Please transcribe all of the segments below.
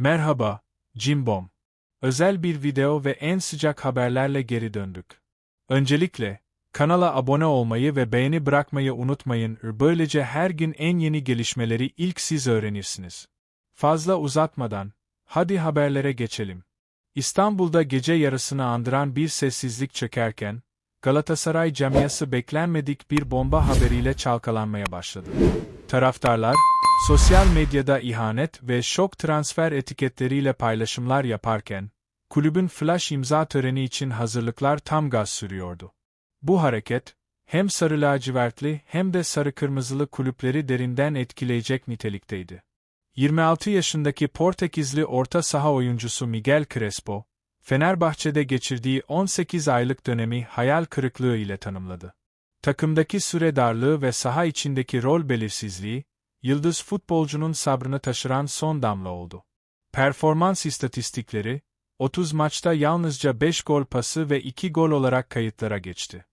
Merhaba, Cimbom. Özel bir video ve en sıcak haberlerle geri döndük. Öncelikle, kanala abone olmayı ve beğeni bırakmayı unutmayın. Böylece her gün en yeni gelişmeleri ilk siz öğrenirsiniz. Fazla uzatmadan, hadi haberlere geçelim. İstanbul'da gece yarısını andıran bir sessizlik çökerken, Galatasaray camiası beklenmedik bir bomba haberiyle çalkalanmaya başladı. Taraftarlar, sosyal medyada ihanet ve şok transfer etiketleriyle paylaşımlar yaparken, kulübün flash imza töreni için hazırlıklar tam gaz sürüyordu. Bu hareket, hem sarı lacivertli hem de sarı kırmızılı kulüpleri derinden etkileyecek nitelikteydi. 26 yaşındaki Portekizli orta saha oyuncusu Miguel Crespo, Fenerbahçe'de geçirdiği 18 aylık dönemi hayal kırıklığı ile tanımladı. Takımdaki süre darlığı ve saha içindeki rol belirsizliği, yıldız futbolcunun sabrını taşıran son damla oldu. Performans istatistikleri, 30 maçta yalnızca 5 gol pası ve 2 gol olarak kayıtlara geçti.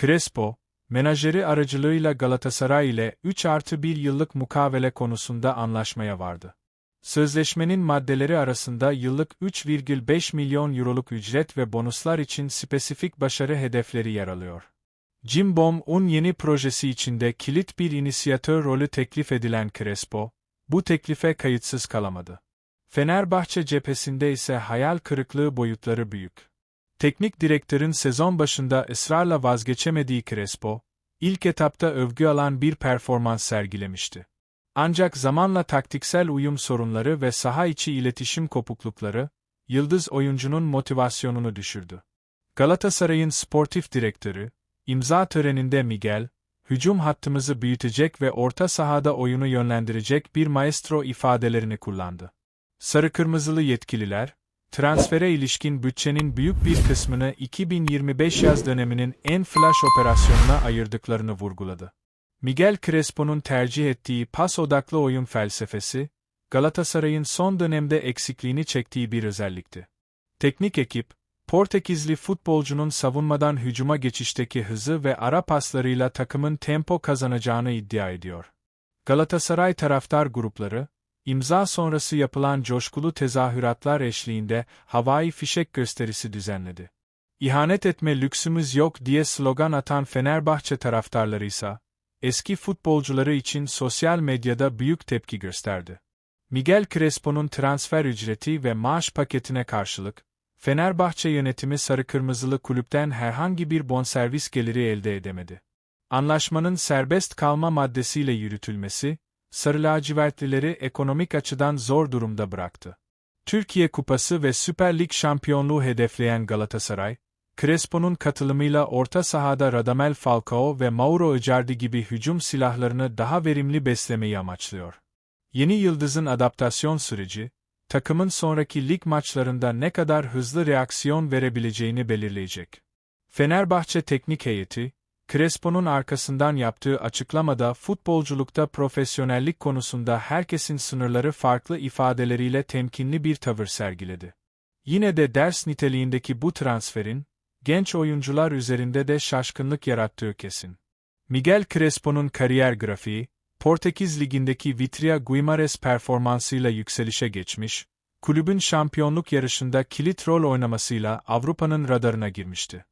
Crespo, menajeri aracılığıyla Galatasaray ile 3 artı 1 yıllık mukavele konusunda anlaşmaya vardı. Sözleşmenin maddeleri arasında yıllık 3,5 milyon euroluk ücret ve bonuslar için spesifik başarı hedefleri yer alıyor. Jim Bom'un yeni projesi içinde kilit bir inisiyatör rolü teklif edilen Crespo, bu teklife kayıtsız kalamadı. Fenerbahçe cephesinde ise hayal kırıklığı boyutları büyük. Teknik direktörün sezon başında ısrarla vazgeçemediği Crespo, ilk etapta övgü alan bir performans sergilemişti. Ancak zamanla taktiksel uyum sorunları ve saha içi iletişim kopuklukları, yıldız oyuncunun motivasyonunu düşürdü. Galatasaray'ın sportif direktörü, imza töreninde Miguel, hücum hattımızı büyütecek ve orta sahada oyunu yönlendirecek bir maestro ifadelerini kullandı. Sarı-kırmızılı yetkililer, transfere ilişkin bütçenin büyük bir kısmını 2025 yaz döneminin en flash operasyonuna ayırdıklarını vurguladı. Miguel Crespo'nun tercih ettiği pas odaklı oyun felsefesi, Galatasaray'ın son dönemde eksikliğini çektiği bir özellikti. Teknik ekip, Portekizli futbolcunun savunmadan hücuma geçişteki hızı ve ara paslarıyla takımın tempo kazanacağını iddia ediyor. Galatasaray taraftar grupları, imza sonrası yapılan coşkulu tezahüratlar eşliğinde havai fişek gösterisi düzenledi. İhanet etme lüksümüz yok diye slogan atan Fenerbahçe taraftarları ise, eski futbolcuları için sosyal medyada büyük tepki gösterdi. Miguel Crespo'nun transfer ücreti ve maaş paketine karşılık, Fenerbahçe yönetimi sarı-kırmızılı kulüpten herhangi bir bonservis geliri elde edemedi. Anlaşmanın serbest kalma maddesiyle yürütülmesi, sarı lacivertlileri ekonomik açıdan zor durumda bıraktı. Türkiye Kupası ve Süper Lig şampiyonluğu hedefleyen Galatasaray, Crespo'nun katılımıyla orta sahada Radamel Falcao ve Mauro Icardi gibi hücum silahlarını daha verimli beslemeyi amaçlıyor. Yeni yıldızın adaptasyon süreci, takımın sonraki lig maçlarında ne kadar hızlı reaksiyon verebileceğini belirleyecek. Fenerbahçe teknik heyeti, Crespo'nun arkasından yaptığı açıklamada futbolculukta profesyonellik konusunda herkesin sınırları farklı ifadeleriyle temkinli bir tavır sergiledi. Yine de ders niteliğindeki bu transferin, genç oyuncular üzerinde de şaşkınlık yarattığı kesin. Miguel Crespo'nun kariyer grafiği, Portekiz Ligi'ndeki Vitria Guimares performansıyla yükselişe geçmiş, kulübün şampiyonluk yarışında kilit rol oynamasıyla Avrupa'nın radarına girmişti.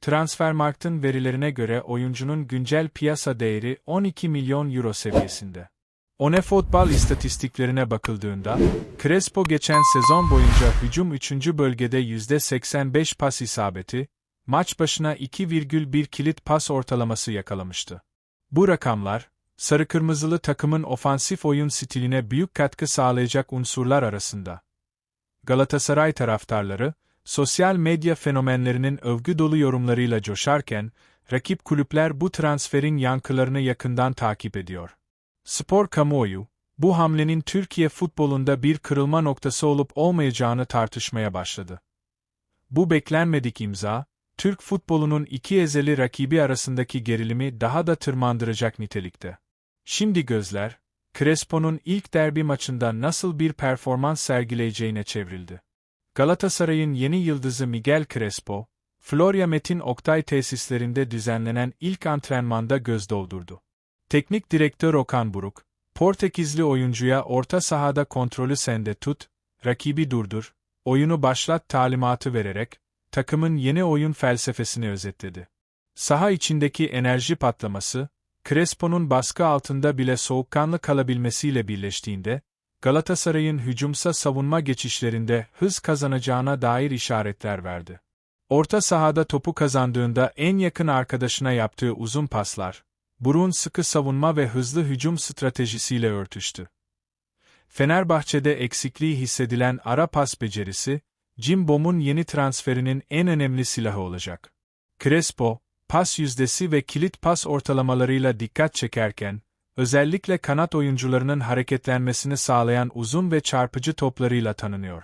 Transfermarkt'ın verilerine göre oyuncunun güncel piyasa değeri 12 milyon euro seviyesinde. One Football istatistiklerine bakıldığında, Crespo geçen sezon boyunca hücum 3. bölgede %85 pas isabeti, maç başına 2,1 kilit pas ortalaması yakalamıştı. Bu rakamlar, sarı-kırmızılı takımın ofansif oyun stiline büyük katkı sağlayacak unsurlar arasında. Galatasaray taraftarları, sosyal medya fenomenlerinin övgü dolu yorumlarıyla coşarken, rakip kulüpler bu transferin yankılarını yakından takip ediyor. Spor kamuoyu, bu hamlenin Türkiye futbolunda bir kırılma noktası olup olmayacağını tartışmaya başladı. Bu beklenmedik imza, Türk futbolunun iki ezeli rakibi arasındaki gerilimi daha da tırmandıracak nitelikte. Şimdi gözler, Crespo'nun ilk derbi maçında nasıl bir performans sergileyeceğine çevrildi. Galatasaray'ın yeni yıldızı Miguel Crespo, Florya Metin Oktay tesislerinde düzenlenen ilk antrenmanda göz doldurdu. Teknik direktör Okan Buruk, Portekizli oyuncuya orta sahada kontrolü sende tut, rakibi durdur, oyunu başlat talimatı vererek, takımın yeni oyun felsefesini özetledi. Saha içindeki enerji patlaması, Crespo'nun baskı altında bile soğukkanlı kalabilmesiyle birleştiğinde, Galatasaray'ın hücumsa savunma geçişlerinde hız kazanacağına dair işaretler verdi. Orta sahada topu kazandığında en yakın arkadaşına yaptığı uzun paslar, Burun sıkı savunma ve hızlı hücum stratejisiyle örtüştü. Fenerbahçe'de eksikliği hissedilen ara pas becerisi, Jim Bom'un yeni transferinin en önemli silahı olacak. Crespo, pas yüzdesi ve kilit pas ortalamalarıyla dikkat çekerken, özellikle kanat oyuncularının hareketlenmesini sağlayan uzun ve çarpıcı toplarıyla tanınıyor.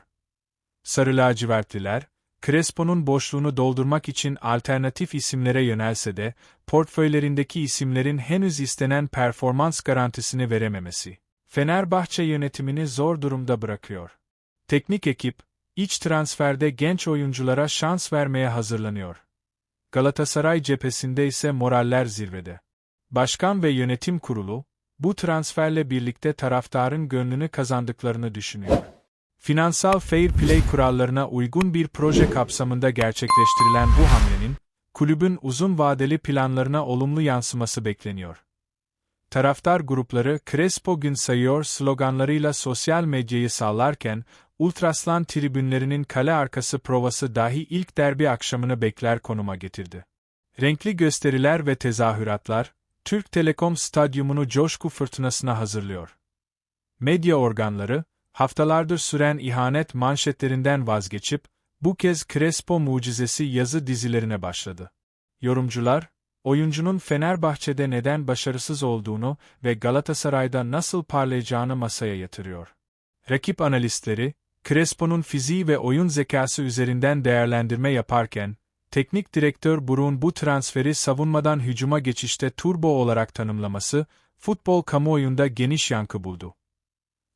Sarı lacivertliler, Crespo'nun boşluğunu doldurmak için alternatif isimlere yönelse de, portföylerindeki isimlerin henüz istenen performans garantisini verememesi, Fenerbahçe yönetimini zor durumda bırakıyor. Teknik ekip, iç transferde genç oyunculara şans vermeye hazırlanıyor. Galatasaray cephesinde ise moraller zirvede. Başkan ve yönetim kurulu, bu transferle birlikte taraftarın gönlünü kazandıklarını düşünüyor. Finansal fair play kurallarına uygun bir proje kapsamında gerçekleştirilen bu hamlenin, kulübün uzun vadeli planlarına olumlu yansıması bekleniyor. Taraftar grupları Crespo gün sayıyor sloganlarıyla sosyal medyayı sallarken, Ultraslan tribünlerinin kale arkası provası dahi ilk derbi akşamını bekler konuma getirdi. Renkli gösteriler ve tezahüratlar, Türk Telekom Stadyumunu coşku fırtınasına hazırlıyor. Medya organları, haftalardır süren ihanet manşetlerinden vazgeçip, bu kez Crespo mucizesi yazı dizilerine başladı. Yorumcular, oyuncunun Fenerbahçe'de neden başarısız olduğunu ve Galatasaray'da nasıl parlayacağını masaya yatırıyor. Rakip analistleri, Crespo'nun fiziği ve oyun zekası üzerinden değerlendirme yaparken, teknik direktör Buruk'un bu transferi savunmadan hücuma geçişte turbo olarak tanımlaması, futbol kamuoyunda geniş yankı buldu.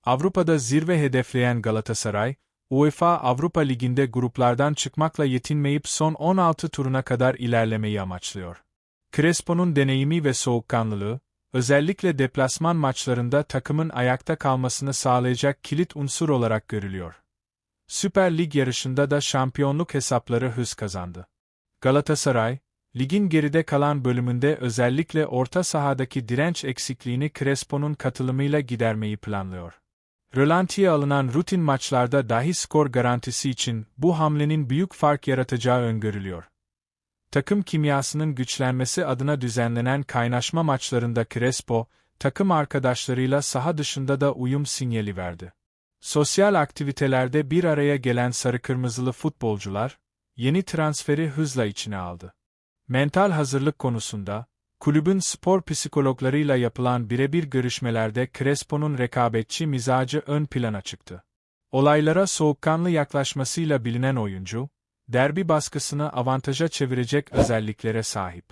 Avrupa'da zirve hedefleyen Galatasaray, UEFA Avrupa Ligi'nde gruplardan çıkmakla yetinmeyip son 16 turuna kadar ilerlemeyi amaçlıyor. Crespo'nun deneyimi ve soğukkanlılığı, özellikle deplasman maçlarında takımın ayakta kalmasını sağlayacak kilit unsur olarak görülüyor. Süper Lig yarışında da şampiyonluk hesapları hız kazandı. Galatasaray, ligin geride kalan bölümünde özellikle orta sahadaki direnç eksikliğini Crespo'nun katılımıyla gidermeyi planlıyor. Rölantiye alınan rutin maçlarda dahi skor garantisi için bu hamlenin büyük fark yaratacağı öngörülüyor. Takım kimyasının güçlenmesi adına düzenlenen kaynaşma maçlarında Crespo, takım arkadaşlarıyla saha dışında da uyum sinyali verdi. Sosyal aktivitelerde bir araya gelen sarı-kırmızılı futbolcular, yeni transferi hızla içine aldı. Mental hazırlık konusunda, Kulübün spor psikologlarıyla yapılan birebir görüşmelerde Crespo'nun rekabetçi mizacı ön plana çıktı. Olaylara soğukkanlı yaklaşmasıyla bilinen oyuncu, derbi baskısını avantaja çevirecek özelliklere sahip.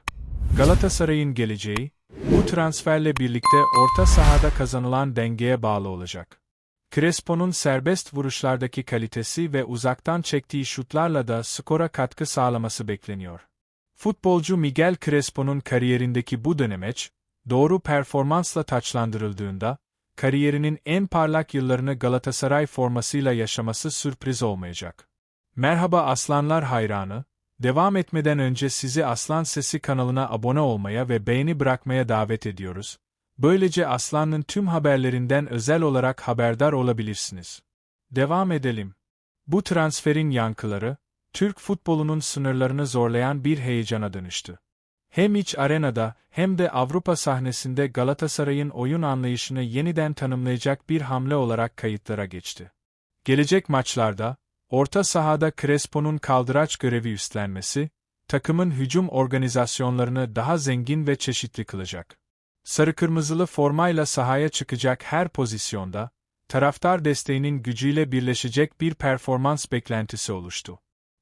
Galatasaray'ın geleceği, bu transferle birlikte orta sahada kazanılan dengeye bağlı olacak. Crespo'nun serbest vuruşlardaki kalitesi ve uzaktan çektiği şutlarla da skora katkı sağlaması bekleniyor. Futbolcu Miguel Crespo'nun kariyerindeki bu dönemeç, doğru performansla taçlandırıldığında, kariyerinin en parlak yıllarını Galatasaray formasıyla yaşaması sürpriz olmayacak. Merhaba Aslanlar hayranı, devam etmeden önce sizi Aslan Sesi kanalına abone olmaya ve beğeni bırakmaya davet ediyoruz. Böylece Aslan'ın tüm haberlerinden özel olarak haberdar olabilirsiniz. Devam edelim. Bu transferin yankıları, Türk futbolunun sınırlarını zorlayan bir heyecana dönüştü. Hem iç arenada hem de Avrupa sahnesinde Galatasaray'ın oyun anlayışını yeniden tanımlayacak bir hamle olarak kayıtlara geçti. Gelecek maçlarda, orta sahada Crespo'nun kaldıraç görevi üstlenmesi, takımın hücum organizasyonlarını daha zengin ve çeşitli kılacak. Sarı-kırmızılı formayla sahaya çıkacak her pozisyonda, taraftar desteğinin gücüyle birleşecek bir performans beklentisi oluştu.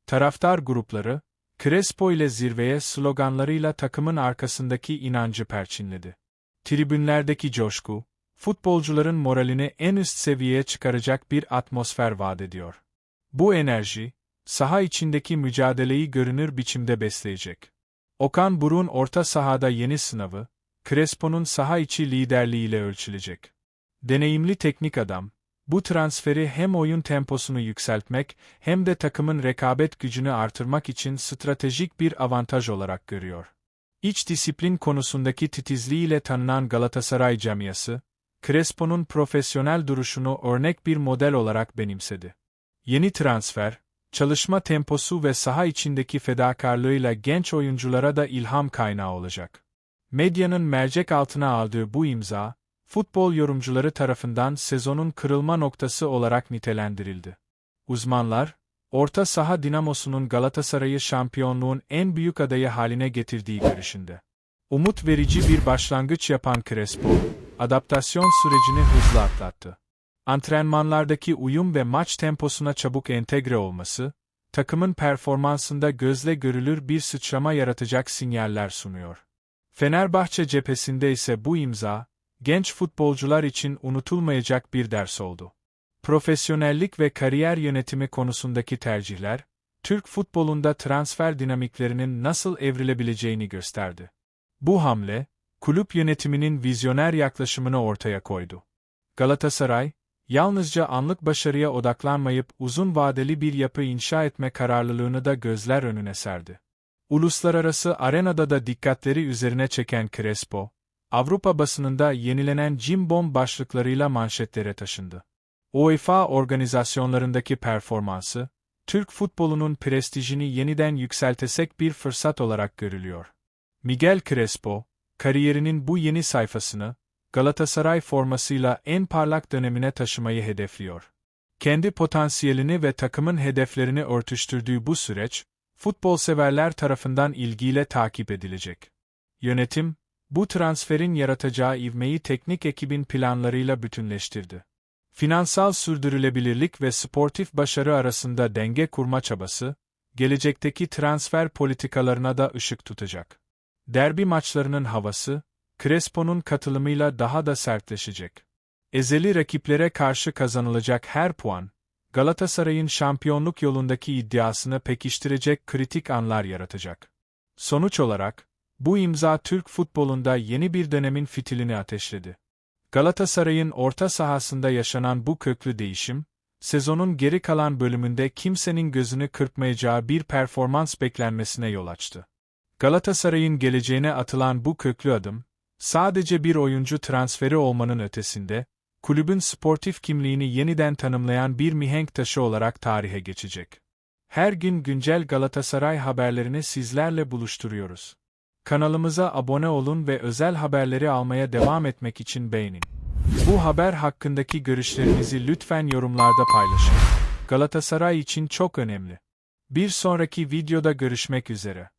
Taraftar grupları, Crespo ile zirveye sloganlarıyla takımın arkasındaki inancı perçinledi. Tribünlerdeki coşku, futbolcuların moralini en üst seviyeye çıkaracak bir atmosfer vaat ediyor. Bu enerji, saha içindeki mücadeleyi görünür biçimde besleyecek. Okan Burun orta sahada yeni sınavı, Crespo'nun saha içi liderliğiyle ölçülecek. Deneyimli teknik adam, Bu transferi hem oyun temposunu yükseltmek hem de takımın rekabet gücünü artırmak için stratejik bir avantaj olarak görüyor. İç disiplin konusundaki titizliğiyle tanınan Galatasaray camiası, Crespo'nun profesyonel duruşunu örnek bir model olarak benimsedi. Yeni transfer, çalışma temposu ve saha içindeki fedakarlığıyla genç oyunculara da ilham kaynağı olacak. Medyanın mercek altına aldığı bu imza, futbol yorumcuları tarafından sezonun kırılma noktası olarak nitelendirildi. Uzmanlar, orta saha dinamosunun Galatasaray'ı şampiyonluğun en büyük adayı haline getirdiği görüşünde. Umut verici bir başlangıç yapan Crespo, adaptasyon sürecini hızlı atlattı. Antrenmanlardaki uyum ve maç temposuna çabuk entegre olması, takımın performansında gözle görülür bir sıçrama yaratacak sinyaller sunuyor. Fenerbahçe cephesinde ise bu imza, genç futbolcular için unutulmayacak bir ders oldu. Profesyonellik ve kariyer yönetimi konusundaki tercihler, Türk futbolunda transfer dinamiklerinin nasıl evrilebileceğini gösterdi. Bu hamle, kulüp yönetiminin vizyoner yaklaşımını ortaya koydu. Galatasaray, yalnızca anlık başarıya odaklanmayıp uzun vadeli bir yapı inşa etme kararlılığını da gözler önüne serdi. Uluslararası arenada da dikkatleri üzerine çeken Crespo, Avrupa basınında yenilenen Jim Bomb başlıklarıyla manşetlere taşındı. UEFA organizasyonlarındaki performansı, Türk futbolunun prestijini yeniden yükseltesek bir fırsat olarak görülüyor. Miguel Crespo, kariyerinin bu yeni sayfasını, Galatasaray formasıyla en parlak dönemine taşımayı hedefliyor. Kendi potansiyelini ve takımın hedeflerini örtüştürdüğü bu süreç, futbol severler tarafından ilgiyle takip edilecek. Yönetim, bu transferin yaratacağı ivmeyi teknik ekibin planlarıyla bütünleştirdi. Finansal sürdürülebilirlik ve sportif başarı arasında denge kurma çabası, gelecekteki transfer politikalarına da ışık tutacak. Derbi maçlarının havası, Crespo'nun katılımıyla daha da sertleşecek. Ezeli rakiplere karşı kazanılacak her puan, Galatasaray'ın şampiyonluk yolundaki iddiasını pekiştirecek kritik anlar yaratacak. Sonuç olarak, bu imza Türk futbolunda yeni bir dönemin fitilini ateşledi. Galatasaray'ın orta sahasında yaşanan bu köklü değişim, sezonun geri kalan bölümünde kimsenin gözünü kırpmayacağı bir performans beklenmesine yol açtı. Galatasaray'ın geleceğine atılan bu köklü adım, sadece bir oyuncu transferi olmanın ötesinde, kulübün sportif kimliğini yeniden tanımlayan bir mihenk taşı olarak tarihe geçecek. Her gün güncel Galatasaray haberlerini sizlerle buluşturuyoruz. Kanalımıza abone olun ve özel haberleri almaya devam etmek için beğenin. Bu haber hakkındaki görüşlerinizi lütfen yorumlarda paylaşın. Galatasaray için çok önemli. Bir sonraki videoda görüşmek üzere.